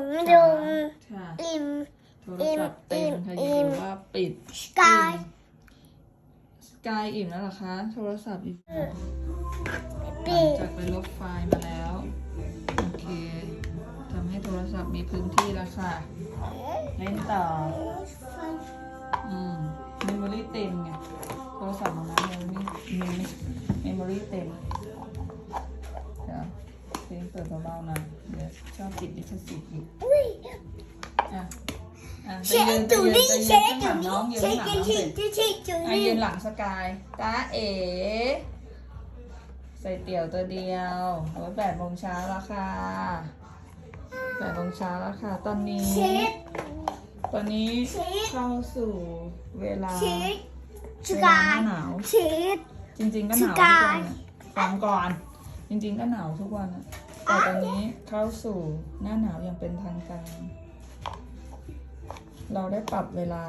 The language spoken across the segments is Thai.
งดุงค่ะอิ่มโทรศัพท์เต็มค่ะอิ่อย่ามลืมอิ่มว่าปิดสกายสกายอิ่มแล้วเหรอคะ โทรศัพท์อีกหลัปีงจากไปลบไฟล์มาแล้ว โอเคทำให้โทรศัพท์มีพื้นที่แล้วค่ะ เล่นต่อ อืมเมมโมรี่เต็มไง โทรศัพท์ของน้ำเมมโมรี่เมมโมรี่เต็ม เดี๋ยวเพลงเปิดเบาๆหนะเดี๋ยว ชอบติดลิขสิทธิ์อีกอุ้ยอะอะเชไปยืฟนจูไปยืนี่นไปเชยืนฟข้างหจูลังน้นี่องยืนเชข้างฟหลังจูน้องนี่เสร็จเชฟจูอะนี่ยืนหลังสกายตาเอ๋ใส่เตี่ยวตัวเดียวโอ้ยแปดโมงเช้าแล้วค่ะแปดโมงเช้าแล้วค่ะ ตอนนี้ เชฟตอนนี้เชฟเข้าสู่เวลาเชฟสเวลากายหน้าหนาว เชฟจริงๆก็หนาวทุกวันอะฟังก่อน จริงๆก็หนาวทุกวันอะ แต่ตอนนี้เข้าสู่หน้าหนาวอย่างเป็นทางการ เราได้ปรับเวลา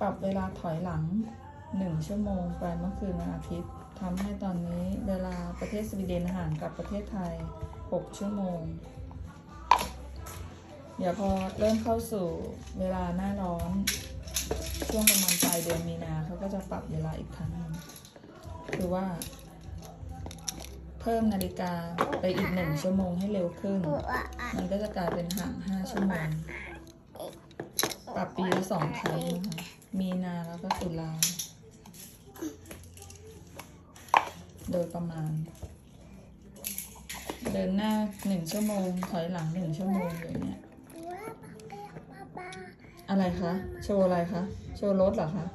ปรับเวลาถอยหลังหนึ่งชั่วโมงไปเมื่อคืนวันอาทิตย์ทำให้ตอนนี้เวลาประเทศสวีเดนห่างกับประเทศไทยหกชั่วโมง เดี๋ยวพอเริ่มเข้าสู่เวลาหน้าร้อน ช่วงประมาณปลายเดือนมีนาเขาก็จะปรับเวลาอีกครั้งหนึ่งคือว่า พิ่มนาฬิกาไปอีกหนึ่งชั่วโมงให้เร็วขึ้น มันก็จะกลายเป็นห่างห้าชั่วโมง ปรับปีละสองครั้งนะคะ มีนาแล้วก็ตุลา โดยประมาณ เดินหน้าหนึ่งชั่วโมง ถอยหลังหนึ่งชั่วโมงอย่างเงี้ย อะไรคะ โชว์อะไรคะ โชว์รถเหรอคะ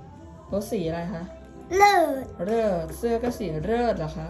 รถสีอะไรคะ เลิศเริดเสื้อก็สีเริดเหรอคะ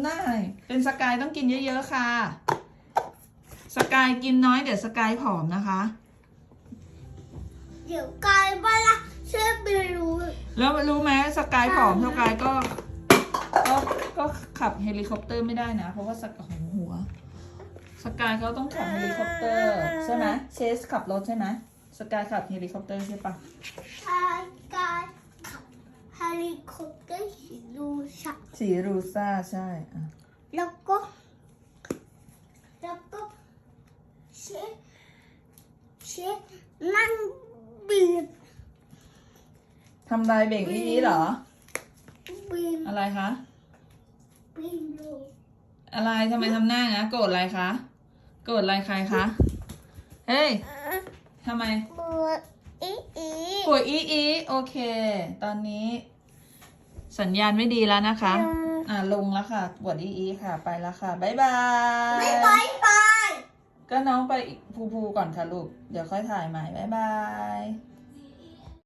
ำหน้าหน่อยเป็นสกายต้องกินเยอะๆค่ะ สกายกินน้อยเดี๋ยวสกายผอมนะคะ เดี๋ยวกลายมาละเชฟไม่รู้แล้วรู้ไหมสกายผอมสกายก็ก็ก็ขับเฮลิคอปเตอร์ไม่ได้นะ เพราะว่าสกายหัว สกายเขาต้องขับเฮลิคอปเตอร์ใช่ไหมเชสขับรถใช่ไหมสกายขับเฮลิคอปเตอร์ใช่ปะทายการขับเฮ ลิคอปเตอร์สีดูชักสีรูซ่าใช่อะแล้วก็ แล้วก็เชฟเชฟนั่งบีบทำลายเบ่งอีนี้เหรอ บีบอะไรคะ บีบลงอะไรทำไมทำหน้านะโกรธอะไรคะโกรธอะไรใครคะ เฮ้ยทำไมปวดอีอีป่วยอีอีโอเค ตอนนี้ สัญญาณไม่ดีแล้วนะคะ อ่าลงแล้วค่ะปวดอีอีค่ะ ไปแล้วค่ะบ๊ายบายไม่ไปไปก็น้องไปภูภูก่อนค่ะลูก เดี๋ยวค่อยถ่ายใหม่บ๊ายบาย